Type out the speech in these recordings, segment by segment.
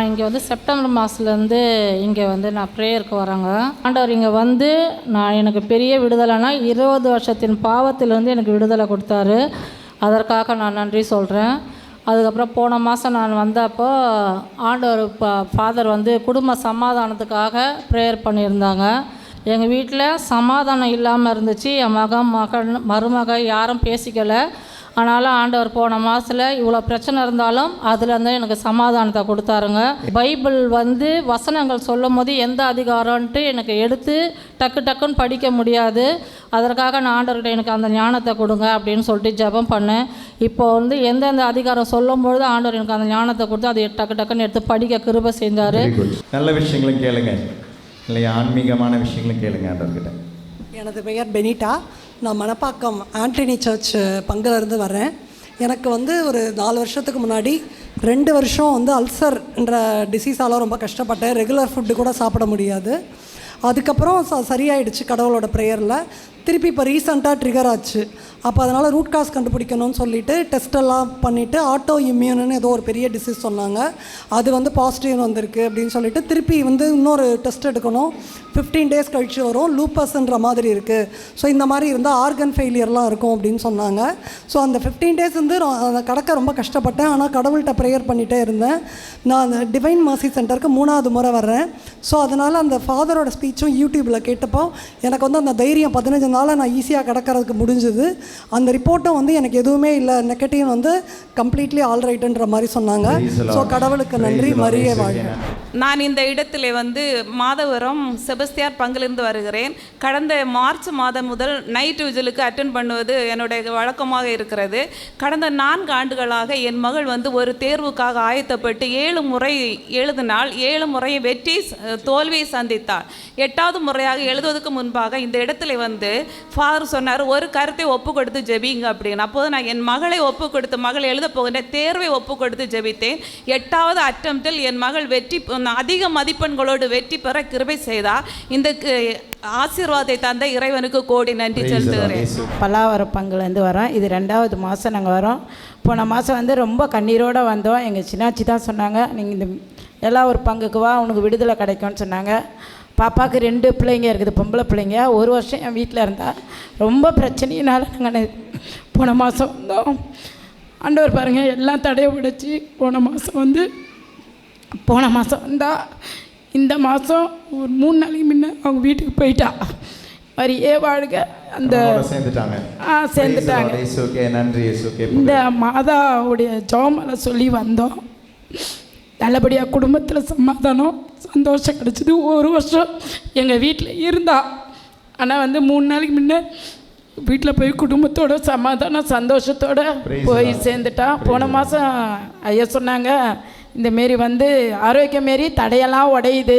இங்கே வந்து செப்டம்பர் மாதத்துலேருந்து இங்கே வந்து நான் ப்ரேயருக்கு வரேங்க ஆண்டவர் இங்கே வந்து நான் எனக்கு பெரிய விடுதலைனா இருபது வருஷத்தின் பாவத்திலேருந்து எனக்கு விடுதலை கொடுத்தாரு. அதற்காக நான் நன்றி சொல்கிறேன் அதுக்கப்புறம் போன மாதம் நான் வந்தப்போ ஆண்டவர் ஃபாதர் வந்து குடும்ப சமாதானத்துக்காக ப்ரேயர் பண்ணியிருந்தாங்க எங்கள் வீட்டில் சமாதானம் இல்லாமல் இருந்துச்சு. என் மகன் மகன் மருமக யாரும் பேசிக்கலை. ஆனாலும் ஆண்டவர் போன மாதத்தில் இவ்வளோ பிரச்சனை இருந்தாலும் அதுலேருந்து எனக்கு சமாதானத்தை கொடுத்தாருங்க. பைபிள் வந்து வசனங்கள் சொல்லும் போது எந்த அதிகாரம்ன்ட்டு எனக்கு எடுத்து டக்கு டக்குன்னு படிக்க முடியாது. அதற்காக நான் ஆண்டவர்கிட்ட எனக்கு அந்த ஞானத்தை கொடுங்க அப்படின்னு சொல்லிட்டு ஜெபம் பண்ணேன். இப்போ வந்து எந்தெந்த அதிகாரம் சொல்லும் பொழுது ஆண்டவர் எனக்கு அந்த ஞானத்தை கொடுத்து அதை டக்கு டக்குன்னு எடுத்து படிக்க கிருபை செஞ்சார். நல்ல விஷயங்களும் கேளுங்க. இல்லையா ஆன்மீகமான விஷயங்களும் கேளுங்க ஆண்டவர்கிட்ட. எனது பெயர் பெனிட்டா. நான் மணப்பாக்கம் ஆண்டனி சர்ச் பங்குலேருந்து வரேன் எனக்கு வந்து ஒரு நாலு வருஷத்துக்கு முன்னாடி ரெண்டு வருஷம் வந்து அல்சர்ன்ற டிசீஸால் ரொம்ப கஷ்டப்பட்டேன். ரெகுலர் ஃபுட்டு கூட சாப்பிட முடியாது. அதுக்கப்புறம் ச சரியாயிடுச்சு கடவுளோட ப்ரேயரில் திருப்பி இப்போ ரீசண்டாக ட்ரிகர் ஆச்சு. அப்போ அதனால் ரூட் காஸ் கண்டுபிடிக்கணும்னு சொல்லிட்டு டெஸ்ட்டெல்லாம் பண்ணிவிட்டு ஆட்டோ இம்யூன்னு ஏதோ ஒரு பெரிய டிசீஸ் சொன்னாங்க. அது வந்து பாசிட்டிவ் வந்திருக்கு அப்படின்னு சொல்லிட்டு திருப்பி வந்து இன்னொரு டெஸ்ட் எடுக்கணும். ஃபிஃப்டீன் டேஸ் கழிச்சு வரும். லூப்பஸ்ன்ற மாதிரி இருக்குது ஸோ இந்த மாதிரி இருந்தால் ஆர்கன் ஃபெயிலியர்லாம் இருக்கும் அப்படின்னு சொன்னாங்க. ஸோ அந்த ஃபிஃப்டீன் டேஸ் வந்து ரொ- அதை கடக்க ரொம்ப கஷ்டப்பட்டேன். ஆனால் கடவுள்கிட்ட ப்ரேயர் பண்ணிகிட்டே இருந்தேன். நான் அந்த டிவைன் மாசி சென்டருக்கு மூணாவது முறை வர்றேன். ஸோ அதனால் அந்த ஃபாதரோட ஸ்பீச்சும் யூடியூப்பில் கேட்டப்போ எனக்கு வந்து அந்த தைரியம் பதினஞ்சு நாளில் நான் ஈஸியாக கடக்கிறதுக்கு முடிஞ்சுது. அந்த ரிப்போர்ட்டும் வந்து எனக்கு எதுவுமே இல்லை. நெகட்டிவ் வந்து கம்ப்ளீட்லி ஆல்ரைட்டுன்ற மாதிரி சொன்னாங்க. ஸோ கடவுளுக்கு நன்றி. மரியே வாழ்க. நான் இந்த இடத்திலே வந்து மாதவரம் செபஸ்தியார் பங்கிலிருந்து வருகிறேன். கடந்த மார்ச் மாதம் முதல் நைட் விஜிலுக்கு அட்டன் பண்ணுவது என்னுடைய வழக்கமாக இருக்கிறது. கடந்த நான்கு ஆண்டுகளாக என் மகள் வந்து ஒரு தேர்வுக்காக ஆயத்தப்பட்டு ஏழு முறை எழுதினாள் ஏழு முறை வெற்றி தோல்வியை சந்தித்தாள். எட்டாவது முறையாக எழுதுவதற்கு முன்பாக இந்த இடத்துல வந்து ஃபாதர் சொன்னார் ஒரு கருத்தை ஒப்பு கொடுத்து ஜெபிங்க அப்படின்னு. அப்போது நான் என் மகளை ஒப்பு கொடுத்து மகள் எழுத போகின்ற தேர்வை ஒப்பு கொடுத்து ஜெபித்தேன். எட்டாவது அட்டம்ப்டில் என் மகள் வெற்றி அதிக மதிப்பெண்களோடு வெற்றி பெற கிருபை செய்தார் இந்த கு- ஆசீர்வாதத்தை தந்த இறைவனுக்கு கோடி நன்றி. செலுத்துகிறேன். பல்லாவரம் பங்குலேருந்து வரோம். இது ரெண்டாவது மாதம் நாங்கள் வரோம். போன மாதம் வந்து ரொம்ப கண்ணீரோடு வந்தோம். எங்கள் சின்னாச்சி தான் சொன்னாங்க நீங்கள் இந்த எல்லா ஒரு பங்குக்கு வா உனக்கு விடுதலை கிடைக்கும்னு சொன்னாங்க. பாப்பாவுக்கு ரெண்டு பிள்ளைங்க இருக்குது பொம்பளை பிள்ளைங்க. ஒரு வருஷம் என் வீட்டில் இருந்தா ரொம்ப பிரச்சனையினால நாங்கள் போன மாதம் வந்தோம். ஆண்டவர் பாருங்கள் எல்லாம் தடையை உடைச்சி போன மாதம் வந்து போன மாதம் வந்தா இந்த மாதம் ஒரு மூணு நாளைக்கு முன்ன அவங்க வீட்டுக்கு போயிட்டா. வரியே வாழ்க. அந்த சேர்ந்துட்டாங்க. ஆ சேர்ந்துட்டாங்க. நன்றி இந்த மாதாவுடைய ஜோமலை சொல்லி வந்தோம். நல்லபடியாக குடும்பத்தில் சமாதானம் சந்தோஷம் கிடச்சிது. ஒரு வருஷம் எங்கள் வீட்டில் இருந்தா. ஆனால் வந்து மூணு நாளைக்கு முன்ன வீட்டில் போய் குடும்பத்தோட சமாதானம் சந்தோஷத்தோட போய் the Lord. சேர்ந்துட்டா போன மாதம் ஐயா சொன்னாங்க இந்த மாரி வந்து ஆரோக்கிய மாரி தடையெல்லாம் உடையுது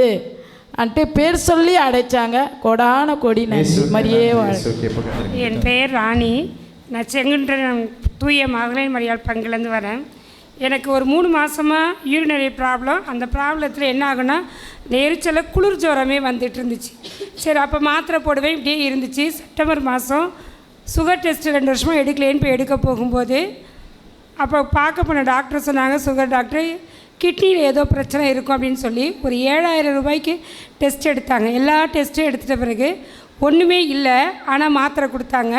அன்ட்டு பேர் சொல்லி அடைச்சாங்க. கொடான கொடி நன்றி. புகழ்ந்து. என் பெயர் ராணி. நான் செங்குன்றம் தூய மகளிர் மரியாள் பங்குலேருந்து வரேன். எனக்கு ஒரு மூணு மாதமாக யூரினரி ப்ராப்ளம் அந்த ப்ராப்ளத்தில் என்ன ஆகுனா இந்த குளிர் ஜுரமே வந்துட்டு இருந்துச்சு. சரி அப்போ மாத்திரை போடுவேன் இப்படியே இருந்துச்சு. செப்டம்பர் மாதம் சுகர் டெஸ்ட் ரெண்டு வருஷமாக எடுக்கலேன்னு போய் எடுக்க போகும்போது அப்போ பார்க்க போன டாக்டர் சொன்னாங்க சுகர் டாக்டர் கிட்னியில் ஏதோ பிரச்சனை இருக்கும் அப்படின்னு சொல்லி ஒரு ஏழாயிரம் ரூபாய்க்கு டெஸ்ட் எடுத்தாங்க. எல்லா டெஸ்ட்டும் எடுத்துட்ட பிறகு ஒன்றுமே இல்லை ஆனால் மாத்திரை கொடுத்தாங்க.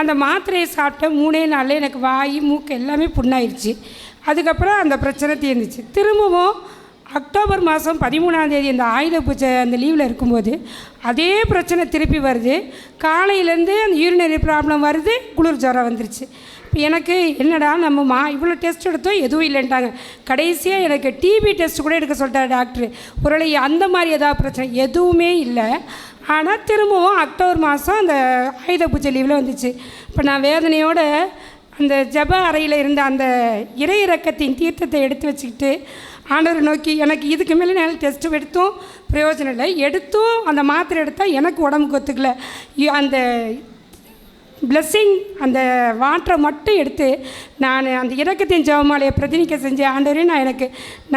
அந்த மாத்திரையை சாப்பிட்ட மூணே நாளில் எனக்கு வாய் மூக்கு எல்லாமே புண்ணாயிருச்சு. அதுக்கப்புறம் அந்த பிரச்சனை தீர்ந்துச்சு. திரும்பவும் அக்டோபர் மாதம் பதிமூணாம் தேதி இந்த ஆயுத பூஜை அந்த லீவில் இருக்கும்போது அதே பிரச்சனை திருப்பி வருது. காலையிலேருந்து அந்த யூரினரி ப்ராப்ளம் வருது குளிர் ஜுரம் வந்துருச்சு. இப்போ எனக்கு என்னடா நம்ம மா இவ்வளோ டெஸ்ட் எடுத்தோம் எதுவும் இல்லைன்ட்டாங்க. கடைசியாக எனக்கு டிபி டெஸ்ட் கூட எடுக்க சொல்லிட்டாரு டாக்டர். ஒருவேளை அந்த மாதிரி ஏதாவது பிரச்சனை எதுவுமே இல்லை. ஆனால் திரும்பவும் அக்டோபர் மாதம் அந்த ஆயுத பூஜை லீவில் வந்துச்சு. இப்போ நான் வேதனையோட அந்த ஜப அறையில் இருந்த அந்த இறை இறக்கத்தின் தீர்த்தத்தை எடுத்து வச்சுக்கிட்டு ஆண்டவரை நோக்கி எனக்கு இதுக்கு மேலே நான் டெஸ்ட் எடுத்தும் பிரயோஜனம் இல்லை. எடுத்தும் அந்த மாத்திரை எடுத்தால் எனக்கு உடம்புக்கு ஒத்துக்கல. அந்த blessing அந்த வாட்டரை மட்டும் எடுத்து நான் அந்த இறக்கத்தின் ஜெபமாலையை பிரதிநிக்க செஞ்ச ஆண்டவரே நான் எனக்கு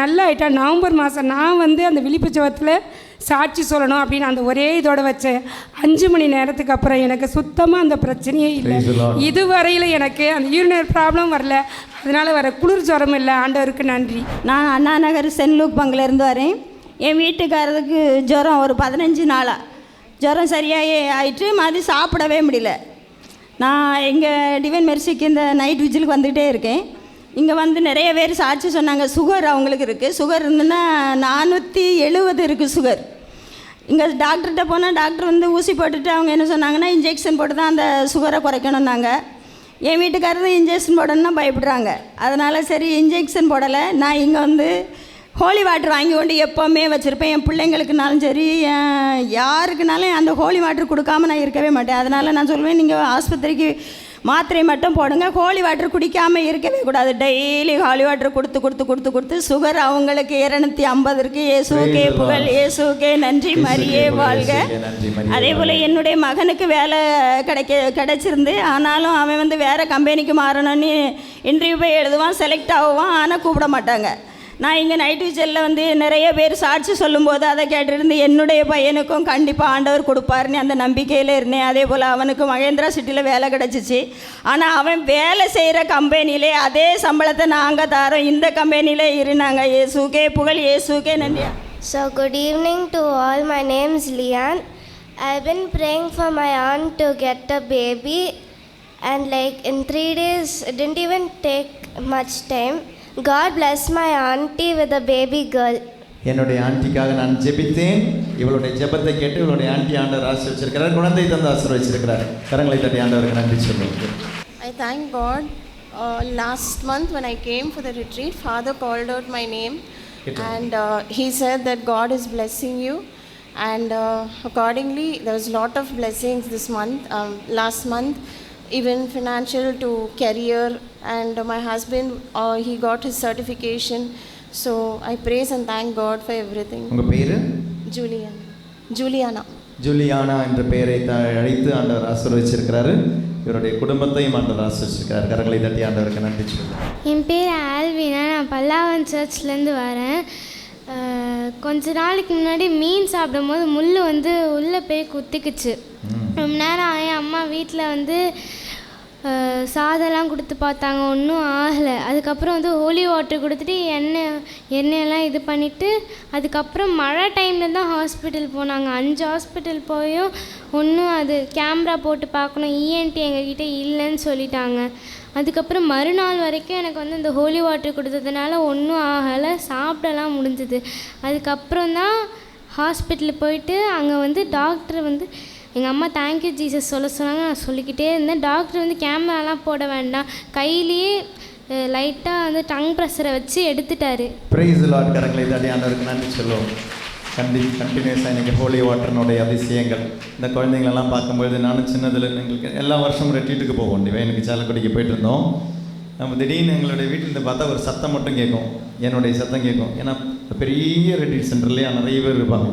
நல்லா ஆயிட்டேன் நவம்பர் மாதம் நான் வந்து அந்த விழிப்பு ஜெபத்தில் சாட்சி சொல்லணும் அப்படின்னு அந்த ஒரே இதோட வச்சேன். அஞ்சு மணி நேரத்துக்கு அப்புறம் எனக்கு சுத்தமாக அந்த பிரச்சனையே இல்லை. இதுவரையில் எனக்கு அந்த யூரினர் ப்ராப்ளம் வரல. அதனால் வர குளிர் ஜுரம் இல்லை. ஆண்டவருக்கு நன்றி. நான் அண்ணா நகர் சென்ட் லூக் பங்கிலேருந்து வரேன். என் வீட்டுக்காரருக்கு ஜுரம் ஒரு பதினஞ்சு நாளாக ஜுரம் சரியாகி ஆயிட்டு மாதிரி சாப்பிடவே முடியல. நான் இங்கே டிவைன் மெர்சிக்கு இந்த நைட் விஜிலுக்கு வந்துகிட்டே இருக்கேன். இங்கே வந்து நிறைய பேர் சாட்சி சொன்னாங்க சுகர் அவங்களுக்கு இருக்குது சுகர் இருந்துன்னா நானூற்றி எழுபது இருக்குது சுகர் இங்கே டாக்டர்கிட்ட போனால் டாக்டர் வந்து ஊசி போட்டுட்டு அவங்க என்ன சொன்னாங்கன்னா இன்ஜெக்ஷன் போட்டு தான் அந்த சுகரை குறைக்கணும்னாங்க. என் வீட்டுக்காரர் இன்ஜெக்ஷன் போடணும்னா பயப்படுறாங்க. அதனால் சரி இன்ஜெக்ஷன் போடலை. நான் இங்கே வந்து ஹோலி வாட்டர் வாங்கி கொண்டு எப்போவுமே வச்சுருப்பேன். என் பிள்ளைங்களுக்குனாலும் சரி யாருக்குனாலும் அந்த ஹோலி வாட்டர் கொடுக்காம நான் இருக்கவே மாட்டேன். அதனால் நான் சொல்லுவேன் நீங்கள் ஆஸ்பத்திரிக்கு மாத்திரை மட்டும் போடுங்க. ஹோலி வாட்டர் குடிக்காமல் இருக்கவே கூடாது. டெய்லி ஹாலி வாட்டர் கொடுத்து கொடுத்து கொடுத்து கொடுத்து சுகர் அவங்களுக்கு இரநூத்தி ஐம்பது the Lord. புகழ். இயேசுக்கே நன்றி. மரியே வாழ்க அதே போல். என்னுடைய மகனுக்கு வேலை கிடைக்க கிடைச்சிருந்து ஆனாலும் அவன் வந்து வேறு கம்பெனிக்கு மாறணும்னு இன்டர்வியூ போய் எழுதுவான் செலக்ட் ஆகுவான் ஆனால் கூப்பிட மாட்டாங்க. நான் இங்கே நைட் விஜலில் வந்து நிறைய பேர் சாட்சி சொல்லும்போது அதை கேட்டிருந்து என்னுடைய பையனுக்கும் கண்டிப்பாக ஆண்டவர் கொடுப்பாருன்னு அந்த நம்பிக்கையில் இருந்தேன். அதே போல் அவனுக்கு மகேந்திரா சிட்டியில் வேலை கிடச்சிச்சு. ஆனால் அவன் வேலை செய்கிற கம்பெனிலே அதே சம்பளத்தை நாங்கள் தரோம். இந்த கம்பெனியில் இருந்தாங்க ஏசுக்கே புகழ். ஏ நன்றியா நந்தியா so good evening all. All my name's Lian I been praying for my own to get a baby and like in three days didn't even take much time. God bless my auntie with a baby girl. என்னுடைய ஆண்டிக்காக நான் ஜெபித்தேன் இவளுடைய ஜெபத்தை கேட்டு இவளுடைய aunty ஆண்டவர் ஆசீர்வச்சிருக்கிறார் குழந்தை தந்து ஆசீர்வச்சிருக்கிறார் கரங்களை தட்டி ஆண்டவருக்கு நன்றி சொல்லுங்கள் I thank God. Uh, last month, when I came for the retreat, Father called out my name and uh, he said that God is blessing you. And uh, accordingly, there was a lot of blessings this month, um, last month, Even financial to career. And my husband, uh, he got his certification. So I praise and thank God for everything. உங்கள் பேர் Julian. Juliana. Juliana என்ற பெயரை த அழைத்து ஆண்டவர் ஆசீர்வச்சிருக்கிறாரு இவருடைய குடும்பத்தையும் ஆண்டவர் ஆசீர்வச்சிருக்கிறார் கரங்களை தட்டி ஆண்டவருக்கு நன்றி சொல்லுங்கள் என் பேர் ஆல்வினா நான் பல்லாவன் சர்ச்லேருந்து வரேன் அஹ், கொஞ்ச நாளைக்கு முன்னாடி மீன் சாப்பிடும்போது முள் வந்து உள்ளே போய் குத்திக்குச்சு ரொம்ப நேரம் ஆகி அம்மா வீட்டில் வந்து சாதம்லாம் கொடுத்து பார்த்தாங்க. ஒன்றும் ஆகலை. அதுக்கப்புறம் வந்து ஹோலி வாட்டர் கொடுத்துட்டு எண்ணெய் எண்ணெயெல்லாம் இது பண்ணிவிட்டு அதுக்கப்புறம் மழை டைமில் தான் ஹாஸ்பிட்டல் போனாங்க. அஞ்சு ஹாஸ்பிட்டல் போயும் ஒன்றும் அது கேமரா போட்டு பார்க்கணும். இஎன்டி எங்ககிட்ட இல்லைன்னு சொல்லிட்டாங்க. அதுக்கப்புறம் மறுநாள் வரைக்கும் எனக்கு வந்து இந்த ஹோலி வாட்டர் கொடுத்ததுனால ஒன்றும் ஆகலை. சாப்பிடலாம் முடிஞ்சது. அதுக்கப்புறம் தான் ஹாஸ்பிட்டல் போயிட்டு அங்கே வந்து டாக்டர் வந்து எங்கள் அம்மா தேங்க்யூ ஜீசஸ் சொல்ல சொன்னாங்க. நான் சொல்லிக்கிட்டே இருந்தேன். டாக்டர் வந்து கேமராலாம் போட வேண்டாம். கையிலேயே லைட்டாக வந்து டங் ப்ரெஷரை வச்சு எடுத்துட்டாரு. பிரைஸ் லாட் கரங்களை தட்டி ஆண்டவருக்கு நன்றி சொல்லுவோம். கண்டி கண்டினியூஸாக இன்றைக்கி ஹோலி வாட்டர்னுடைய அதிசயங்கள். இந்த குழந்தைங்களெல்லாம் பார்க்கும்பொழுது நானும் சின்னதில் எங்களுக்கு எல்லா வருஷமும் ரெட்டீட்டுக்கு போவோம். டிவைனுக்கு சாலக்குடிக்கு போயிட்டு இருந்தோம். நம்ம திடீர்னு எங்களுடைய வீட்டில் பார்த்தா ஒரு சத்தம் மட்டும் கேட்கும். என்னுடைய சத்தம் கேட்கும். ஏன்னா பெரிய ரெட்டீட் சென்டர்லேயே நிறைய பேர் இருப்பாங்க.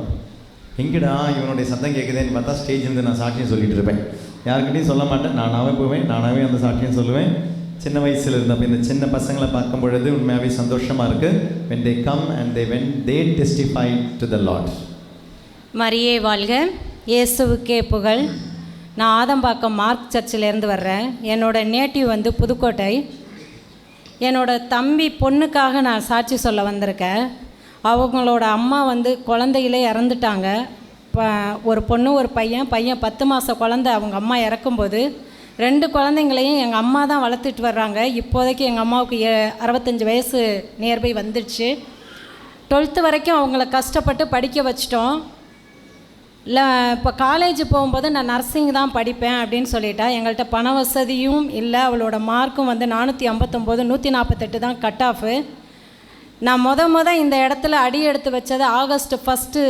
எங்கடா இவனுடைய சத்தம் கேட்குதேன்னு பார்த்தா ஸ்டேஜ்லேருந்து நான் சாட்சியம் சொல்லிட்டு இருப்பேன். யாருக்கிட்டையும் சொல்ல மாட்டேன். நானாகவே போவேன். நானாகவே அந்த சாட்சியம் சொல்லுவேன். சின்ன வயசில் இருந்தப்போ இந்த சின்ன பசங்களை பார்க்கும் பொழுது உண்மையாகவே சந்தோஷமாக இருக்குது when they come and they when they testify to the Lord மரியே வாழ்க. இயேசுவுக்கே புகழ். நான் ஆதம்பாக்கம் மார்க் சர்ச்சிலேருந்து வர்றேன். என்னோட நேட்டிவ் வந்து புதுக்கோட்டை. என்னோட தம்பி பொண்ணுக்காக நான் சாட்சி சொல்ல வந்திருக்கேன். அவங்களோட அம்மா வந்து குழந்தையிலே இறந்துட்டாங்க. இப்போ ஒரு பொண்ணு ஒரு பையன் பையன் பத்து மாத குழந்த அவங்க அம்மா இறக்கும்போது ரெண்டு குழந்தைங்களையும் எங்கள் அம்மா தான் வளர்த்துட்டு வர்றாங்க. இப்போதைக்கு எங்கள் அம்மாவுக்கு ஏ- அறுபத்தஞ்சு வயசு நியர்பை வந்துடுச்சு. டுவெல்த்து வரைக்கும் அவங்கள கஷ்டப்பட்டு படிக்க வச்சிட்டோம். இல்லை இப்போ காலேஜ் போகும்போது நான் நர்சிங் தான் படிப்பேன் அப்படின்னு சொல்லிட்டா எங்கள்கிட்ட பண வசதியும் இல்லை அவளோட மார்க்கும் வந்து நானூற்றி ஐம்பத்தொம்போது நூற்றி நாற்பத்தெட்டு தான் கட் ஆஃபு நான் மொத மொத இந்த இடத்துல அடி எடுத்து வச்சது ஆகஸ்ட் ஃபஸ்ட்டு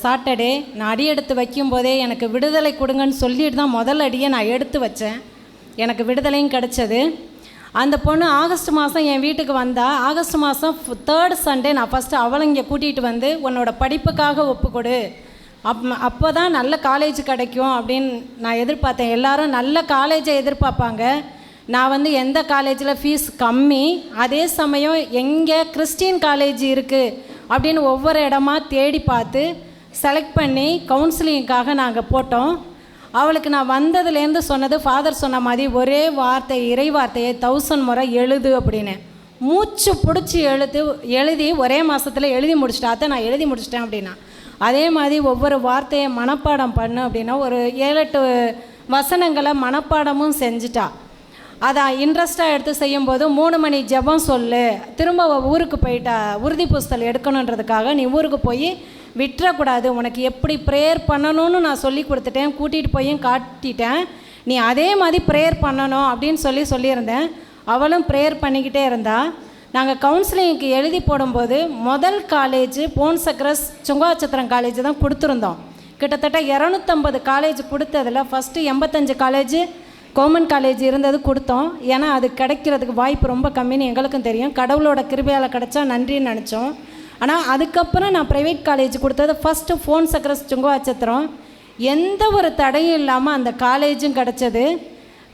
சாட்டர்டே நான் அடி எடுத்து வைக்கும்போதே எனக்கு விடுதலை கொடுங்கன்னு சொல்லிட்டு தான் முதல் அடியை நான் எடுத்து வச்சேன். எனக்கு விடுதலையும் கிடச்சது. அந்த பொண்ணு ஆகஸ்ட் மாதம் என் வீட்டுக்கு வந்தால் ஆகஸ்ட் மாதம் தேர்ட் சண்டே நான் ஃபஸ்ட்டு அவளை இங்கே கூட்டிகிட்டு வந்து உன்னோட படிப்புக்காக ஒப்புக்கொடு. அப் அப்போ தான் நல்ல காலேஜ் கிடைக்கும் அப்படின்னு நான் எதிர்பார்த்தேன். எல்லாரும் நல்ல காலேஜை எதிர்பார்ப்பாங்க. நான் வந்து எந்த காலேஜில் ஃபீஸ் கம்மி அதே சமயம் எங்கே கிறிஸ்டின் காலேஜ் இருக்குது அப்படின்னு ஒவ்வொரு இடமா தேடி பார்த்து செலக்ட் பண்ணி கவுன்சிலிங்க்காக நாங்கள் போட்டோம். அவளுக்கு நான் வந்ததுலேருந்து சொன்னது ஃபாதர் சொன்ன மாதிரி ஒரே வார்த்தை இறை வார்த்தையை தௌசண்ட் முறை எழுது அப்படின்னு. மூச்சு பிடிச்சி எழுத்து எழுதி ஒரே மாதத்தில் எழுதி முடிச்சிட்டா அதை நான் எழுதி முடிச்சிட்டேன் அப்படின்னா. அதே மாதிரி ஒவ்வொரு வார்த்தையை மனப்பாடம் பண்ணு அப்படின்னா ஒரு ஏழு எட்டு வசனங்களை மனப்பாடமும் செஞ்சிட்டா. அதை இன்ட்ரெஸ்ட்டாக எடுத்து செய்யும்போது மூணு மணி ஜெபம் சொல்லு. திரும்ப ஊருக்கு போயிட்டா உறுதி புஸ்தல் எடுக்கணுன்றதுக்காக நீ ஊருக்கு போய் விட்டுறக்கூடாது. உனக்கு எப்படி ப்ரேயர் பண்ணணும்னு நான் சொல்லி கொடுத்துட்டேன். கூட்டிகிட்டு போயும் காட்டிட்டேன். நீ அதே மாதிரி ப்ரேயர் பண்ணணும் அப்படின்னு சொல்லி சொல்லியிருந்தேன். அவளும் ப்ரேயர் பண்ணிக்கிட்டே இருந்தா. நாங்கள் கவுன்சிலிங்க்கு எழுதி போடும்போது முதல் காலேஜ் போன் சக்ரஸ் சுங்காச்சத்திரம் காலேஜ் தான் கொடுத்துருந்தோம். கிட்டத்தட்ட இரநூத்தம்பது காலேஜ் கொடுத்ததில் ஃபஸ்ட்டு எண்பத்தஞ்சு காலேஜ் கவர்மெண்ட் காலேஜ் இருந்தது கொடுத்தோம். ஏன்னா அது கிடைக்கிறதுக்கு வாய்ப்பு ரொம்ப கம்மின்னு எங்களுக்கும் தெரியும். கடவுளோட கிருபையால் கிடைச்சா நன்றின்னு நினச்சோம். ஆனால் அதுக்கப்புறம் நான் ப்ரைவேட் காலேஜ் கொடுத்தது ஃபஸ்ட்டு ஃபோன் சக்ரஸ் சுங்குவாச்சத்திரம் எந்த ஒரு தடையும் இல்லாமல் அந்த காலேஜும் கிடச்சது.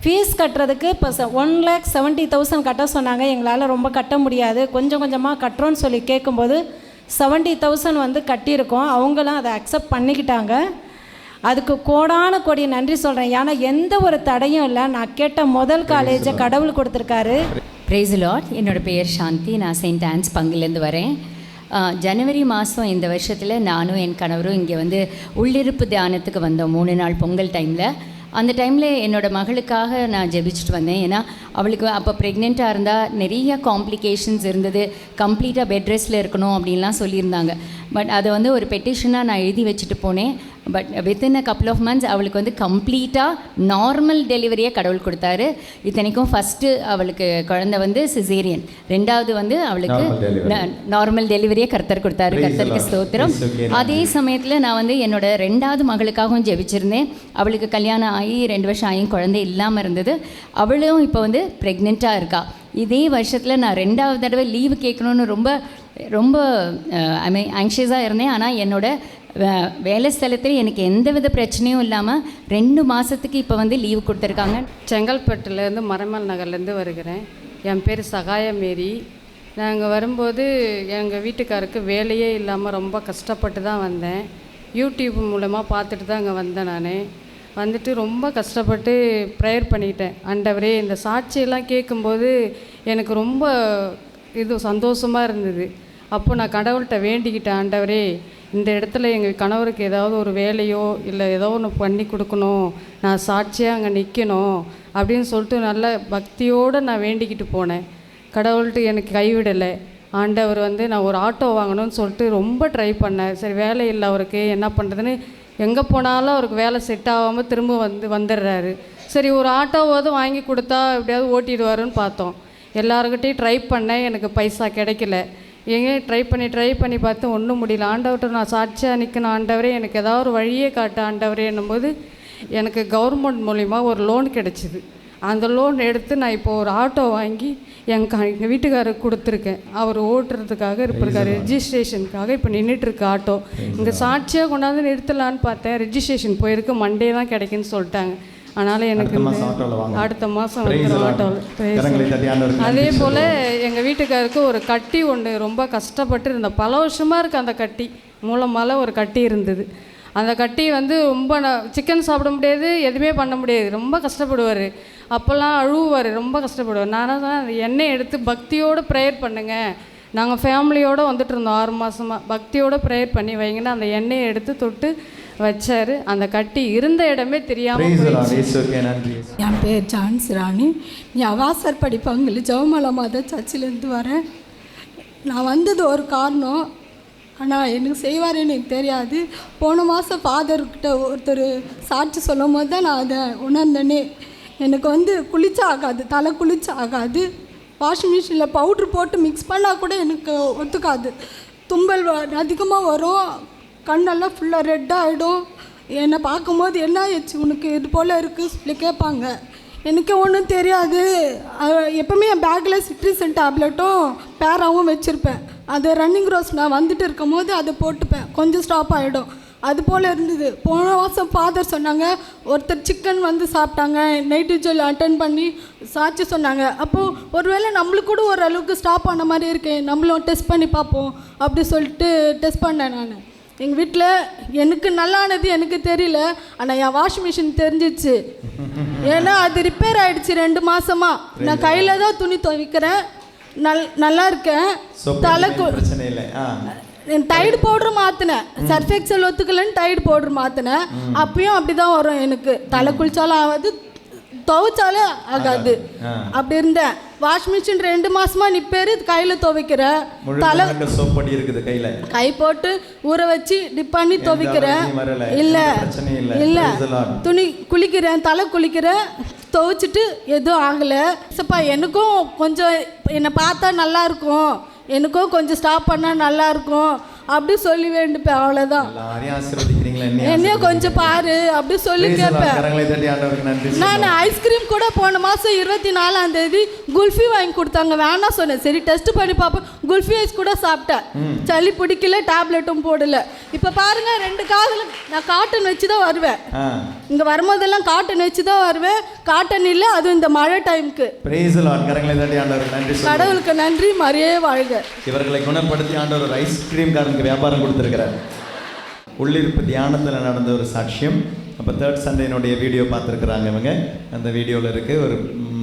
ஃபீஸ் கட்டுறதுக்கு இப்போ ஒன் லேக் செவன்ட்டி தௌசண்ட் கட்ட சொன்னாங்க. எங்களால் ரொம்ப கட்ட முடியாது. கொஞ்சம் கொஞ்சமாக கட்டுறோன்னு சொல்லி கேட்கும்போது செவன்ட்டி தௌசண்ட் வந்து கட்டியிருக்கோம். அவங்களும் அதை அக்செப்ட் பண்ணிக்கிட்டாங்க. அதுக்கு கோடான கோடி நன்றி சொல்கிறேன் ஏன்னா எந்த ஒரு தடையும் இல்லை. நான் கேட்ட முதல் காலேஜை கடவுள் கொடுத்துருக்காரு. பிரைஸ் லாட் என்னோட பெயர் சாந்தி. நான் செயின்ட் ஆன்ஸ் பங்குலேருந்து வரேன். ஜனவரி மாதம் இந்த வருஷத்தில் நானும் என் கணவரும் இங்கே வந்து உள்ளிருப்பு தியானத்துக்கு வந்தோம். மூணு நாள் பொங்கல் டைமில் அந்த டைமில் என்னோட மகளுக்காக நான் ஜெபிச்சுட்டு வந்தேன். ஏன்னா அவளுக்கு அப்போ ப்ரெக்னெண்ட்டாக இருந்தால் நிறைய காம்ப்ளிகேஷன்ஸ் இருந்தது. கம்ப்ளீட்டாக பெட் ரெஸ்ட்டில் இருக்கணும் அப்படின்லாம் சொல்லியிருந்தாங்க. பட் அதை வந்து ஒரு பெட்டிஷனாக நான் எழுதி வச்சுட்டு போனேன். But within a couple of months அவளுக்கு வந்து கம்ப்ளீட்டாக நார்மல் டெலிவரியே கடவுள் கொடுத்தாரு. இத்தனைக்கும் ஃபஸ்ட்டு அவளுக்கு குழந்தை வந்து சிசேரியன் ரெண்டாவது வந்து அவளுக்கு. நார்மல் டெலிவரியே கர்த்தர் கொடுத்தாரு. கர்த்தருக்கு. ஸ்தோத்திரம். அதே சமயத்தில் நான் வந்து என்னோட ரெண்டாவது மகளுக்காகவும் ஜெபிச்சிருந்தேன். அவளுக்கு கல்யாணம் ஆகி ரெண்டு வருஷம் ஆகியும் குழந்தை இல்லாமல் இருந்தது. அவளும் இப்போ வந்து ப்ரெக்னெண்ட்டாக இருக்கா. இதே வருஷத்தில் நான் ரெண்டாவது தடவை லீவு கேட்கணுன்னு ரொம்ப ரொம்ப ஐ மீன் ஆங்ஷியஸாக இருந்தேன். ஆனால் என்னோட வேலை ஸ்தலத்தில் எனக்கு எந்த வித பிரச்சனையும் இல்லாமல் ரெண்டு மாதத்துக்கு இப்போ வந்து லீவு கொடுத்துருக்காங்க. செங்கல்பட்டுலேருந்து மரமல் நகர்லேருந்து வருகிறேன். என் பேர் சகாய மேரி. நாங்கள் வரும்போது எங்கள் வீட்டுக்காருக்கு வேலையே இல்லாமல் ரொம்ப கஷ்டப்பட்டு தான் வந்தேன். யூடியூப் மூலமாக பார்த்துட்டு தான் அங்கே வந்தேன் நான். வந்துட்டு ரொம்ப கஷ்டப்பட்டு ப்ரேயர் பண்ணிட்டேன். ஆண்டவரே இந்த சாட்சியெல்லாம் கேட்கும்போது எனக்கு ரொம்ப இது சந்தோஷமாக இருந்தது. அப்போ நான் கடவுள்கிட்ட வேண்டிக்கிட்டேன். ஆண்டவரே இந்த இடத்துல எங்கள் கணவருக்கு ஏதாவது ஒரு வேலையோ இல்லை ஏதோ ஒன்று பண்ணி கொடுக்கணும். நான் சாட்சியாக அங்கே நிற்கணும் அப்படின்னு சொல்லிட்டு நல்ல பக்தியோடு நான் வேண்டிக்கிட்டு போனேன். கடவுள்கிட்ட எனக்கு கைவிடலை. ஆண்டவர் வந்து நான் ஒரு ஆட்டோ வாங்கணும்னு சொல்லிட்டு ரொம்ப ட்ரை பண்ணேன். சரி வேலை இல்லை அவருக்கு என்ன பண்ணுறதுன்னு எங்கே போனாலும் அவருக்கு வேலை செட் ஆகாமல் திரும்ப வந்து வந்துடுறாரு. சரி ஒரு ஆட்டோவாவது வாங்கி கொடுத்தா எப்படியாவது ஓட்டிடுவாருன்னு பார்த்தோம். எல்லாருக்கிட்டையும் ட்ரை பண்ணேன். எனக்கு பைசா கிடைக்கல. எங்கே ட்ரை பண்ணி ட்ரை பண்ணி பார்த்து ஒன்றும் முடியல. ஆண்டவர்கிட்ட நான் சாட்சியாக நிற்கணும் ஆண்டவரே எனக்கு ஏதாவது ஒரு வழியே காட்டு ஆண்டவரே என்னும்போது எனக்கு கவர்மெண்ட் மூலிமா ஒரு லோன் கிடச்சிது. அந்த லோன் எடுத்து நான் இப்போ ஒரு ஆட்டோ வாங்கி என் க எங்கள் வீட்டுக்காரருக்கு கொடுத்துருக்கேன். அவர் ஓட்டுறதுக்காக இருப்பிருக்காரு ரெஜிஸ்ட்ரேஷனுக்காக இப்போ நின்றுட்டுருக்கு ஆட்டோ இங்கே சாட்சியாக கொண்டாந்து நிறுத்தலான்னு பார்த்தேன். ரெஜிஸ்ட்ரேஷன் போயிருக்கு. மண்டே தான் கிடைக்குன்னு சொல்லிட்டாங்க. அதனால் எனக்கு அடுத்த மாதம். ஆட்டோவில் அதே போல். எங்கள் வீட்டுக்காருக்கு ஒரு கட்டி ஒன்று ரொம்ப கஷ்டப்பட்டு இருந்த. பல வருஷமாக இருக்குது அந்த கட்டி. மூலமால ஒரு கட்டி இருந்தது. அந்த கட்டி வந்து ரொம்ப நான் சிக்கன் சாப்பிட முடியாது எதுவுமே பண்ண முடியாது. ரொம்ப கஷ்டப்படுவார். அப்போல்லாம் அழுவார் ரொம்ப கஷ்டப்படுவார். தான் அந்த எண்ணெய் எடுத்து பக்தியோடு ப்ரேயர் பண்ணுங்க. நாங்கள் ஃபேமிலியோடு வந்துட்டு இருந்தோம் ஆறு மாதமாக பக்தியோடு ப்ரேயர் பண்ணி வைங்கன்னா அந்த எண்ணெயை எடுத்து தொட்டு வச்சாரு. அந்த கட்டி இருந்த இடமே தெரியாமல் என் பேர் ஜான்சி ராணி. நான் வாசர் படிப்பாங்கள ஜெவமலை மாதா சர்ச்சிலேருந்து வரேன். நான் வந்தது ஒரு காரணம். ஆனால் எனக்கு செய்வார் எனக்கு தெரியாது. போன மாதம் ஃபாதர்கிட்ட ஒருத்தர் சாட்சி சொல்லும் போது தான் நான் அதை உணர்ந்தேனே. எனக்கு வந்து குளிச்சா ஆகாது தலை குளிச்சா ஆகாது. வாஷிங் மிஷினில் பவுட்ரு போட்டு மிக்ஸ் பண்ணால் கூட எனக்கு ஒத்துக்காது. தும்பல் அதிகமாக வரும். கண்ணெல்லாம் ஃபுல்லாக ரெட்டாகிடும் என்னை பார்க்கும்போது என்ன ஆயிடுச்சு? உனக்கு இது போல் இருக்குது சொல்லி கேட்பாங்க. எனக்கு ஒன்றும் தெரியாது. எப்போவுமே என் பேக்கில் சிட்ரிசன் டேப்லெட்டும் பேராவும் வச்சுருப்பேன். அது ரன்னிங் ரோஸ் நான் வந்துட்டு இருக்கும் போது அதை போட்டுப்பேன். கொஞ்சம் ஸ்டாப் ஆகிடும் அது போல் இருந்தது. போன மாதம் ஃபாதர் சொன்னாங்க ஒருத்தர் சிக்கன் வந்து சாப்பிட்டாங்க நைட்டு ஜொல் அட்டன் பண்ணி சாட்சி சொன்னாங்க. அப்போது ஒருவேளை நம்மளுக்கு கூட ஓரளவுக்கு ஸ்டாப் ஆன மாதிரி இருக்கு நம்மளும் டெஸ்ட் பண்ணி பார்ப்போம் அப்படி சொல்லிட்டு டெஸ்ட் பண்ணேன் நான். எங்கள் வீட்டில் எனக்கு நல்லானது எனக்கு தெரியல ஆனால் என் வாஷிங் மிஷின் தெரிஞ்சிச்சு. ஏன்னா அது ரிப்பேர் ஆயிடுச்சு ரெண்டு மாசமா. நான் கையில் தான் துணி துவைக்கிறேன். நல் நல்லா இருக்கேன். தலை பிரச்சனை இல்லை. டைடு பவுடர் மாற்றினேன் சர்ஃபெக்சல் ஒத்துக்கலன்னு டைடு பவுடர் மாற்றினேன் அப்பயும் அப்படி தான் வரும் எனக்கு. தலை குளிச்சாலும் ஆகாது துவைச்சாலே ஆகாது. அப்படி இருந்தேன். வாஷிங் மிஷின் ரெண்டு மாசமா நீ பேர் கையில் துவைக்கிறேன். தலை சோப் பொடி இருக்குது கையில. கை போட்டு ஊற வச்சு டிப் பண்ணி துவைக்கிறேன். இல்ல. இல்ல. துணி குளிக்கிறேன் தலை குளிக்கிறேன். துவைச்சிட்டு எதுவும் ஆகலை. சப்பா எனக்கும் கொஞ்சம் என்னை பார்த்தா நல்லா இருக்கும். எனக்கும் கொஞ்சம் ஸ்டாப் பண்ணால் நல்லா இருக்கும் அப்படி சொல்லி வேண்டுப்பேன் அவ்வளோதான் என்னையும் கொஞ்சம் பாரு அப்படி சொல்லி. கேட்பேன். நான் ஐஸ்கிரீம் கூட போன மாதம் இருபத்தி நாலாம் தேதி குல்ஃபி வாங்கி கொடுத்தாங்க. வேணாம் சொன்னேன். சரி டெஸ்ட் பண்ணி பார்ப்போம். குல்ஃபி ஐஸ் கூட சாப்பிட்டேன். சளி பிடிக்கல டேப்லெட்டும் போடல. இப்போ பாருங்க ரெண்டு காதில் நான் காட்டன் வச்சு தான் வருவேன் இங்கே வரும்போதெல்லாம் காட்டன் வச்சு தான் வருவேன். காட்டன் இல்லை அதுவும் இந்த மழை டைமுக்கு பிரைஸ் லார்ட் கரங்களை தட்டி நன்றி. கடவுளுக்கு நன்றி மரியே வாழ்க. இவர்களை குணப்படுத்தி ஆண்டவர் ஐஸ்கிரீம்காரனுக்கு வியாபாரம் கொடுத்துருக்கிறார். உள்ளிருப்பு தியானத்தில் நடந்த ஒரு சாட்சியம். அப்போ தேர்ட் சண்டேனுடைய வீடியோ பார்த்துருக்குறாங்க இவங்க. அந்த வீடியோவில் இருக்கு ஒரு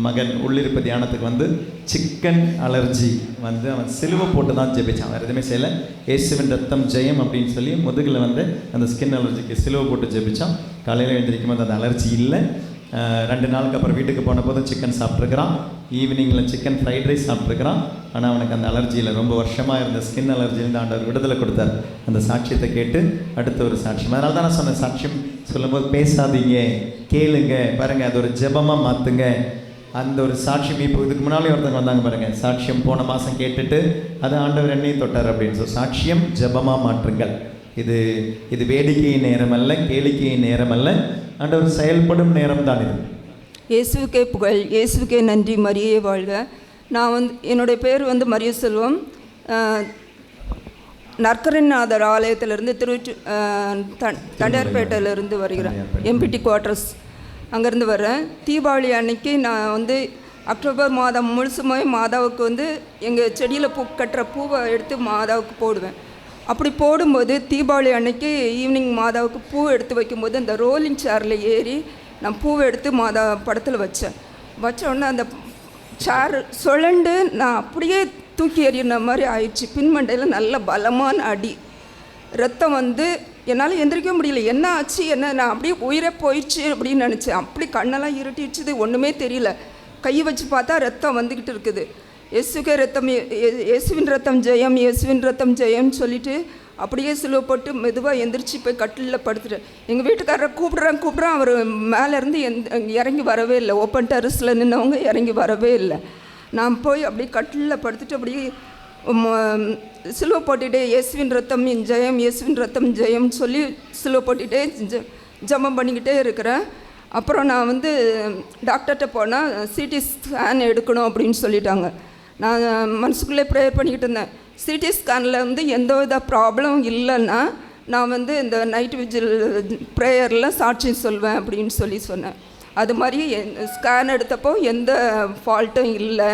மகன் உள்ளிருப்பு தியானத்துக்கு வந்து சிக்கன் அலர்ஜி வந்து அவன் சிலுவை போட்டு தான் ஜெபிச்சான். வேறு எதுவுமே செய்யலை. இயேசுவின் ரத்தம் ஜெயம் அப்படின்னு சொல்லி முதுகில் வந்து அந்த ஸ்கின் அலர்ஜிக்கு சிலுவை போட்டு ஜெபிச்சான். காலையில் எழுந்திரிக்கும் போது அந்த அலர்ஜி இல்லை. ரெண்டு நாளுக்கு அப்புறம் வீட்டுக்கு போன போதும் சிக்கன் சாப்பிட்ருக்கிறான் ஈவினிங்கில் சிக்கன் ஃப்ரைட் ரைஸ் சாப்பிட்ருக்கிறான் ஆனால் அவனுக்கு அந்த அலர்ஜியில் ரொம்ப வருஷமாக இருந்த ஸ்கின் அலர்ஜிலேருந்து ஆண்டவர் விடுதலை கொடுத்தார். அந்த சாட்சியத்தை கேட்டு அடுத்த ஒரு சாட்சியம். அதனால தான் நான் சொன்னேன் சாட்சியம் சொல்லும்போது பேசாதீங்க கேளுங்க பாருங்கள் அது ஒரு ஜெபமாக மாற்றுங்க அந்த ஒரு சாட்சியம் இப்போ இதுக்கு முன்னாலே ஒருத்தவங்க வந்தாங்க பாருங்க. சாட்சியம் போன மாதம் கேட்டுட்டு அது ஆண்டவர் என்னையும் தொட்டார் அப்படின்னு ஸோ சாட்சியம் ஜெபமாக மாற்றுங்கள். இது இது வேடிக்கையின் நேரம் அல்ல கேளிக்கையின் நேரம் அல்ல ஆண்டவர் செயல்படும் நேரம் தான் இது. இயேசுவுக்கே புகழ் இயேசுவுக்கே நன்றி மரியே வாழ்க. நான் வந்து என்னுடைய பேர் வந்து மரிய செல்வம். நற்கரநாதர் ஆலயத்திலிருந்து திருச்சி தண்டையார்பேட்டையிலேருந்து வருகிறேன். MBT quarters. அங்கேருந்து வரேன் தீபாவளி அன்னைக்கு நான் வந்து அக்டோபர் மாதம் முழுசுமே மாதாவுக்கு வந்து எங்கள் செடியில் பூ கட்டுற பூவை எடுத்து மாதாவுக்கு போடுவேன். அப்படி போடும்போது தீபாவளி அன்னைக்கு ஈவினிங் மாதாவுக்கு பூ எடுத்து வைக்கும்போது அந்த ரோலிங் சேரில் ஏறி நான் பூவை எடுத்து மாதா படத்தில் வச்சேன். வச்ச உடனே அந்த சேர் சுழண்டு நான் அப்படியே தூக்கி எறின மாதிரி ஆயிடுச்சு. பின்மண்டையில் நல்ல பலமான அடி. ரத்தம் வந்து என்னால் எந்திரிக்க முடியல. என்ன ஆச்சு? என்ன? நான் அப்படியே உயிரே போயிடுச்சு அப்படின்னு நினச்சேன். அப்படி கண்ணெல்லாம் இருட்டிடுச்சுது. ஒன்றுமே தெரியல. கை வச்சு பார்த்தா ரத்தம் வந்துக்கிட்டு இருக்குது. இயேசுக்கே ரத்தம் இயேசுவின் ரத்தம் ஜெயம் இயேசுவின் ரத்தம் ஜெயம்னு சொல்லிட்டு அப்படியே சிலுவை போட்டு மெதுவாக எந்திரிச்சு போய் கட்டிலில் படுத்துட்டேன் எங்கள் வீட்டுக்காரரை கூப்பிட்றேன் கூப்பிட்றேன். அவர் மேலேருந்து எந்த இறங்கி வரவே இல்லை. ஓப்பன் டெரஸில் நின்றவங்க இறங்கி வரவே இல்லை. நான் போய் அப்படியே கட்டிலில் படுத்துட்டு அப்படியே சிலுவை போட்டுட்டே இயேசுவின் ரத்தம் என் ஜெயம் இயேசுவின் ரத்தம் ஜெயம்னு சொல்லி சிலுவை போட்டுட்டே ஜ- ஜெபம் பண்ணிக்கிட்டே இருக்கிறேன். அப்புறம் நான் வந்து டாக்டர்கிட்ட போனால் சிடி ஸ்கேன் எடுக்கணும் அப்படின்னு சொல்லிட்டாங்க. நான் மனசுக்குள்ளே ப்ரேயர் பண்ணிக்கிட்டு இருந்தேன். சிடி ஸ்கேனில் வந்து எந்த வித ப்ராப்ளம் இல்லைன்னா நான் வந்து இந்த நைட் விஜில் ப்ரேயரில் சாட்சியம் சொல்வேன் அப்படின்னு சொல்லி சொன்னேன். அது மாதிரி ஸ்கேன் எடுத்தப்போ எந்த ஃபால்ட்டும் இல்லை.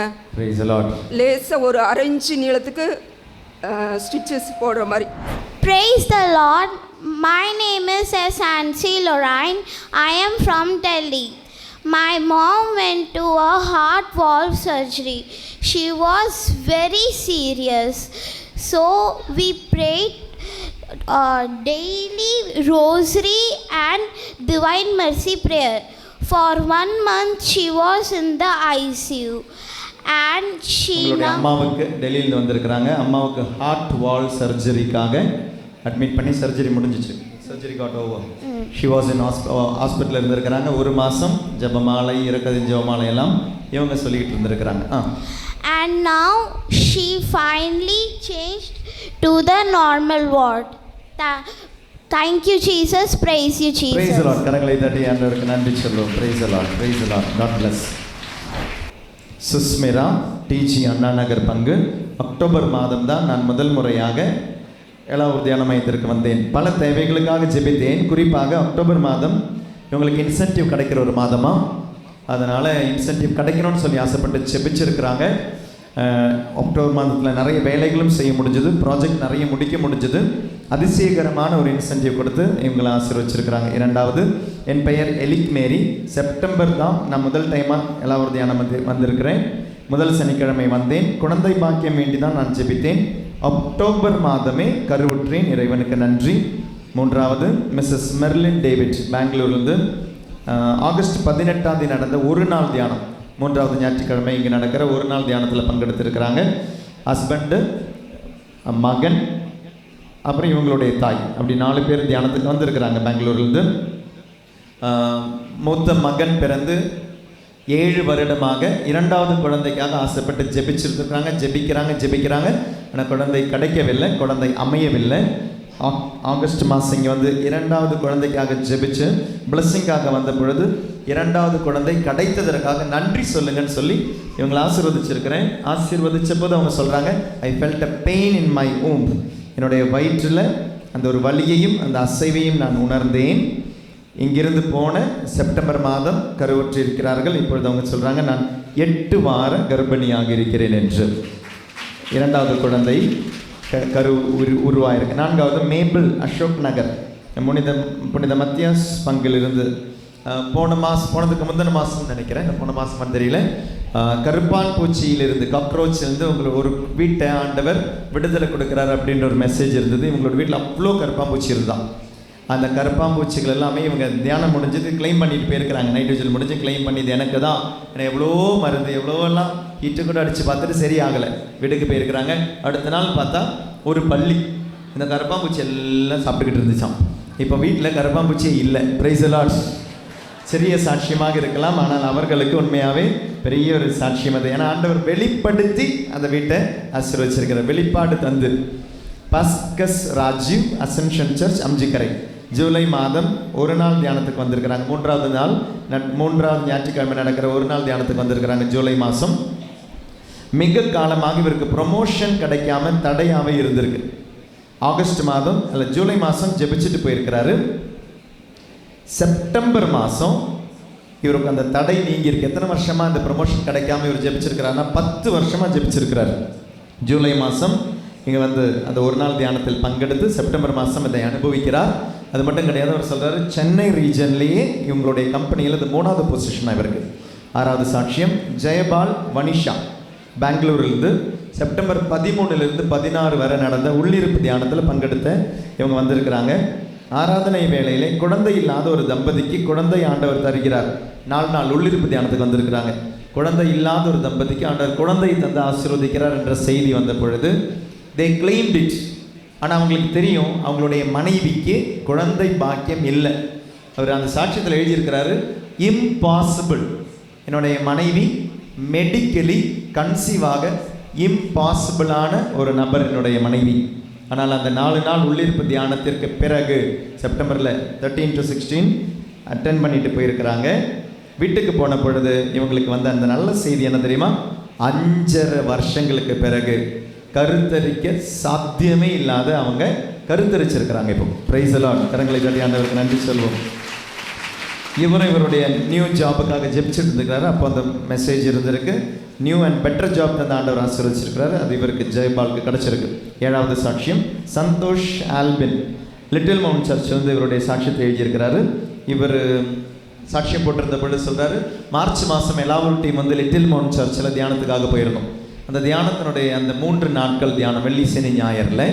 லேசாக ஒரு அரை இன்ச்சு நீளத்துக்கு ஸ்டிச்சஸ் போடுற மாதிரி Praise the Lord. My name is S. Nancy Lorraine. I am from Delhi. My mom went to a heart valve surgery. She was very serious. So we prayed uh, daily rosary and divine mercy prayer. For one month, she was in the ICU. And she உங்களுடைய now. அம்மாவுக்கு டெல்லியிலேருந்து வந்திருக்கிறாங்க. அம்மாவுக்கு heart valve சர்ஜரிக்காக admit பண்ணி surgery முடிஞ்சிச்சு. Surgery got over she was in ஹாஸ்பிட்டலில் இருந்திருக்கிறாங்க. ஒரு மாதம் ஜபமாலை இறக்கதின் ஜபமாலை எல்லாம் இவங்க சொல்லிக்கிட்டு இருந்திருக்கிறாங்க. ஆ. And now she finally changed to the normal ward. Tha- thank you, Jesus. Praise you, praise. Lord கரங்களை தட்டி ஆண்டவருக்கு நன்றி சொல்லுவோம். Praise Lord praise Lord God bless Susmira டிஜி அண்ணா நகர் பங்கு. அக்டோபர் மாதம் தான் நான் முதல் முறையாக ஏழாவது தியான மையத்திற்கு வந்தேன். பல தேவைகளுக்காக ஜெபித்தேன். குறிப்பாக அக்டோபர் மாதம் இவங்களுக்கு இன்சென்டிவ் கிடைக்கிற ஒரு மாதமாக அதனால் இன்சென்டிவ் கிடைக்கணும்னு சொல்லி ஆசைப்பட்டு ஜெபிச்சிருக்கிறாங்க. அக்டோபர் மாதத்தில் நிறைய வேலைகளும் செய்ய முடிஞ்சது ப்ராஜெக்ட் நிறைய முடிக்க முடிஞ்சது. அதிசயகரமான ஒரு இன்சென்டிவ் கொடுத்து இவங்களை ஆசீர்வச்சிருக்கிறாங்க. இரண்டாவது என் பெயர் எலிக் மேரி செப்டம்பர் தான் நான் முதல் டைமாக எல்லாவது தியானம் வந்து வந்திருக்கிறேன். முதல் சனிக்கிழமை வந்தேன். குழந்தை பாக்கியம் வேண்டி தான் நான் ஜெபித்தேன். அக்டோபர் மாதமே கருவுற்றேன் இறைவனுக்கு நன்றி. மூன்றாவது மிஸ்ஸஸ் மெர்லின் டேவிட் பெங்களூர்லேருந்து ஆகஸ்ட் பதினெட்டாம் தேதி நடந்த ஒரு நாள் தியானம். மூன்றாவது ஞாயிற்றுக்கிழமை இங்கே நடக்கிற ஒரு நாள் தியானத்தில் பங்கெடுத்திருக்கிறாங்க. ஹஸ்பண்டு மகன் அப்புறம் இவங்களுடைய தாய். அப்படி நாலு பேர் தியானத்துக்கு வந்திருக்கிறாங்க பெங்களூர்லேருந்து. மூத்த மகன் பிறந்து ஏழு வருடமாக இரண்டாவது குழந்தைக்காக ஆசைப்பட்டு ஜெபிச்சிருக்கிறாங்க. ஜெபிக்கிறாங்க ஜெபிக்கிறாங்க. ஆனால் குழந்தை கிடைக்கவில்லை குழந்தை அமையவில்லை. ஆகஸ்ட் மாதம் இங்கே வந்து இரண்டாவது குழந்தைக்காக ஜெபிச்சு பிளஸ்ஸிங்காக வந்த பொழுது இரண்டாவது குழந்தை கிடைத்ததற்காக நன்றி சொல்லுங்கன்னு சொல்லி இவங்களை ஆசீர்வதிச்சிருக்கிறேன். ஆசீர்வதிச்ச போது அவங்க சொல்கிறாங்க I felt a pain in my womb என்னுடைய வயிற்றில் அந்த ஒரு வலியையும் அந்த அசைவையும் நான் உணர்ந்தேன். இங்கிருந்து போன செப்டம்பர் மாதம் கருவுற்று இருக்கிறார்கள். இப்பொழுது அவங்க சொல்கிறாங்க நான் எட்டு வார கர்ப்பிணியாக இருக்கிறேன் என்று. இரண்டாவது குழந்தை கரு உரு உருவாயிருக்கு. நான்காவது மேபிள் அசோக் நகர். புனித புனித மத்தியாஸ் பங்கிலிருந்து போன மாதம் போனதுக்கு முந்தின மாதம்னு நினைக்கிறேன். போன மாதம் தெரியல கருப்பான் பூச்சியிலிருந்து காக்ரோச்சிலிருந்து உங்களுக்கு ஒரு வீட்டை ஆண்டவர் விடுதலை கொடுக்குறாரு அப்படின்ற ஒரு மெசேஜ் இருந்தது. இவங்களோட வீட்டில் அவ்வளோ கருப்பாம்பூச்சி இருந்தான். அந்த கருப்பாம்பூச்சிகள் எல்லாமே இவங்க தியானம் முடிஞ்சது க்ளைம் பண்ணிட்டு போயிருக்கிறாங்க. நைட்ரோஜன் முடிஞ்சு க்ளைம் பண்ணிது எனக்கு தான். எனக்கு எவ்வளோ மருந்து எவ்வளோலாம் ஹீட்டு கூட அடித்து பார்த்துட்டு சரியாகலை. வீட்டுக்கு போயிருக்கிறாங்க. அடுத்த நாள் பார்த்தா ஒரு பள்ளி. இந்த கரப்பாம்பூச்சி எல்லாம் சாப்பிட்டுக்கிட்டு இருந்துச்சாம். இப்போ வீட்டில் கரப்பாம்பூச்சியே இல்லை. பிரைஸ் லார்ட்ஸ் சிறிய சாட்சியமாக இருக்கலாம். ஆனால் அவர்களுக்கு உண்மையாகவே பெரிய ஒரு சாட்சியம் அது. ஏன்னா ஆண்டவர் வெளிப்படுத்தி அந்த வீட்டை ஆசீர்வச்சிருக்கிறார். வெளிப்பாடு தந்து. பஸ்கஸ் Rajiv Ascension church Aminjikarai. July மாதம் ஒரு நாள் தியானத்துக்கு வந்திருக்கிறாங்க. மூன்றாவது நாள் நட்- மூன்றாவது ஞாயிற்றுக்கிழமை நடக்கிற ஒரு நாள் தியானத்துக்கு வந்திருக்கிறாங்க. ஜூலை மாதம் மிக காலமாக இவருக்கு ப்ரொமோஷன் கிடைக்காம தடையாகவே இருந்திருக்கு. ஆகஸ்ட் மாதம் அல்ல ஜூலை மாதம் ஜெபிச்சுட்டு போயிருக்கிறாரு. செப்டம்பர் மாதம் இவருக்கு அந்த தடை நீங்கியிருக்கு. எத்தனை வருஷமாக அந்த ப்ரொமோஷன் கிடைக்காம இவர் ஜெபிச்சிருக்கிறாருன்னா பத்து வருஷமாக ஜெபிச்சிருக்கிறாரு. ஜூலை மாதம் இங்கே வந்து அந்த ஒரு நாள் தியானத்தில் பங்கெடுத்து செப்டம்பர் மாதம் இதை அனுபவிக்கிறார். அது மட்டும் கிடையாது அவர் சொல்கிறாரு சென்னை ரீஜன்லேயே இவங்களுடைய கம்பெனியில் இது மூணாவது பொசிஷனாக இவருக்கு. ஆறாவது சாட்சியம் ஜெயபால் வனிஷா. பெங்களூர்லேருந்து செப்டம்பர் பதிமூணுலேருந்து பதினாறு வரை நடந்த உள்ளிருப்பு தியானத்தில் பங்கெடுத்த இவங்க வந்திருக்கிறாங்க. ஆராதனை வேளையிலே குழந்தை இல்லாத ஒரு தம்பதிக்கு குழந்தை ஆண்டவர் தருகிறார். நாலு நாள் உள்ளிருப்பு தியானத்துக்கு வந்திருக்கிறாங்க. குழந்தை இல்லாத ஒரு தம்பதிக்கு ஆண்டவர் குழந்தை தந்து ஆசீர்வதிக்கிறார் என்ற செய்தி வந்த பொழுது தே கிளைம்ட் இட் ஆனால் அவங்களுக்கு தெரியும் அவங்களுடைய மனைவிக்கு குழந்தை பாக்கியம் இல்லை. அவர் அந்த சாட்சியத்தில் எழுதியிருக்கிறாரு இம்பாசிபிள் என்னுடைய மனைவி மெடிக்கலி கன்சீவாக இம்பாசிபிளான ஒரு நபர் என்னுடைய மனைவி. ஆனால் அந்த நாலு நாள் உள்ளிருப்பு தியானத்திற்கு பிறகு செப்டம்பரில் தேர்ட்டீன் டு சிக்ஸ்டீன் அட்டன் பண்ணிட்டு போயிருக்கிறாங்க. வீட்டுக்கு போன பொழுது இவங்களுக்கு வந்த அந்த நல்ல செய்தி என்ன தெரியுமா? அஞ்சரை வருஷங்களுக்கு பிறகு கருத்தரிக்க சாத்தியமே இல்லாத அவங்க கருத்தரிச்சிருக்கிறாங்க இப்போ. பிரைஸ் எல்லாம் கரங்களை தட்டி ஆண்டவருக்கு நன்றி சொல்வோம். இவரும் இவருடைய நியூ ஜாபுக்காக ஜெபிச்சுட்டு இருக்கிறாரு அப்போ அந்த மெசேஜ் இருந்திருக்கு. நியூ அண்ட் பெட்டர் ஜாப் தந்த ஆண்டவர் ஆசீர்வச்சிருக்கிறாரு அது இவருக்கு ஜெயபாலுக்கு கிடச்சிருக்கு. ஏழாவது சாட்சியம் Santhosh Albin. Little Mount church வந்து இவருடைய சாட்சியத்தை எழுதியிருக்கிறாரு. இவர் சாட்சியம் போட்டிருந்த பொழுது சொல்கிறாரு மார்ச் மாதம் எல்லாரும் டீம் வந்து லிட்டில் மவுண்ட் சர்ச்சில் தியானத்துக்காக போயிருந்தோம். அந்த தியானத்தினுடைய அந்த மூன்று நாட்கள் தியானம் வெள்ளி சனி ஞாயிறில்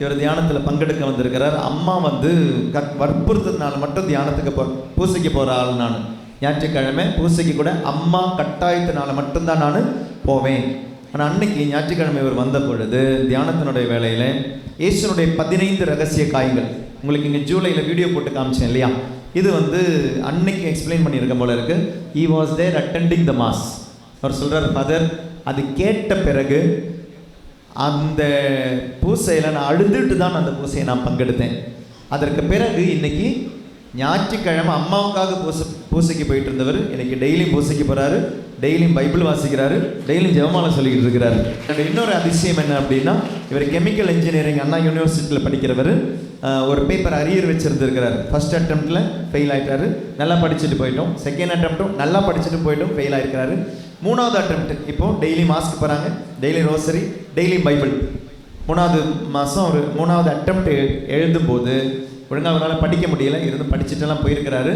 இவர் தியானத்தில் பங்கெடுக்க வந்திருக்கிறார். அம்மா வந்து க வற்புறுத்ததுனால மட்டும் தியானத்துக்கு போ பூசைக்கு போகிற ஆள் நான். ஞாயிற்றுக்கிழமை பூசைக்கு கூட அம்மா கட்டாயத்தினால மட்டும்தான் நான் போவேன். ஆனால் அன்னைக்கு ஞாயிற்றுக்கிழமை இவர் வந்த பொழுது தியானத்தினுடைய வேலையில் இயேசுனுடைய பதினைந்து ரகசிய காயங்கள். உங்களுக்கு இங்கே ஜூலையில் வீடியோ போட்டு காமிச்சேன் இல்லையா? இது வந்து அன்னைக்கு எக்ஸ்பிளைன் பண்ணியிருக்க போல இருக்குது he was there attending the mass அவர் சொல்கிறார் ஃபாதர் அது கேட்ட பிறகு அந்த பூசையில் நான் அழுதுட்டு தான் அந்த பூசையை நான் பங்கெடுத்தேன். அதற்கு பிறகு இன்னைக்கு ஞாயிற்றுக்கிழமை அம்மாவுக்காக பூச பூசைக்கு போயிட்டு இருந்தவர் இன்றைக்கி டெய்லியும் பூசைக்கு போகிறாரு டெய்லியும் பைபிள் வாசிக்கிறாரு டெய்லியும் ஜெபமாலை சொல்லிக்கிட்டு இருக்கிறாரு. என்னோட இன்னொரு அதிசயம் என்ன அப்படின்னா இவர் கெமிக்கல் இன்ஜினியரிங் அண்ணா யூனிவர்சிட்டியில் படிக்கிறவர் ஒரு பேப்பர் அரியர் வச்சுருந்துருக்கிறார். ஃபர்ஸ்ட் அட்டம்ப்டில் ஃபெயில் ஆயிட்டாரு. நல்லா படிச்சுட்டு போயிட்டோம். செகண்ட் அட்டம்ப்டும் நல்லா படிச்சுட்டு போயிட்டோம். ஃபெயில் ஆகிருக்கிறாரு மூணாவது அட்டம்ப்ட் இப்போ டெய்லி மாஸ்க் போகிறாங்க டெய்லி ரோசரி டெய்லி பைபிள் மூணாவது மாதம் ஒரு மூணாவது அட்டம்ப்ட் எழுதும்போது ஒழுங்காக அவரால் படிக்க முடியல. இருந்து படிச்சுட்டெல்லாம் போயிருக்கிறாரு.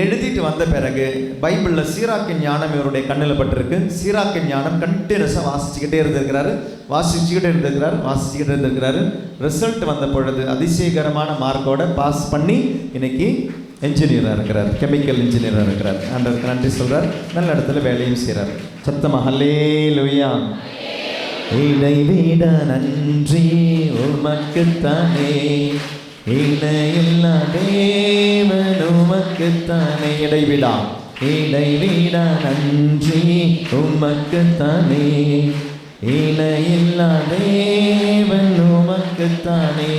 எழுதிட்டு வந்த பிறகு பைபிளில் சீராக்கின் ஞானம் இவருடைய கண்ணில் பட்டிருக்கு. சீராக்கின் ஞானம் கண்டினியூஸாக வாசிச்சுக்கிட்டே இருந்திருக்கிறாரு. வாசிச்சுக்கிட்டே இருந்திருக்கிறார் வாசிச்சுக்கிட்டே இருந்திருக்கிறாரு. ரிசல்ட் வந்த பொழுது அதிசயகரமான மார்க்கோட பாஸ் பண்ணி இன்னைக்கு என்ஜினியராக இருக்கிறார் கெமிக்கல் இன்ஜினியராக இருக்கிறார். ஆண்டவருக்கு நன்றி சொல்கிறார் நல்ல இடத்துல வேலையும் செய்கிறார் சத்தமாக ஹல்லே லுயா இடைவிட நன்றி உமக்குத்தானே. இணையில்லா தேவன் உமக்குத்தானே. இடைவிடா இடைவிட நன்றி உமக்குத்தானே. இணையில்லா தேவன் உமக்குத்தானே.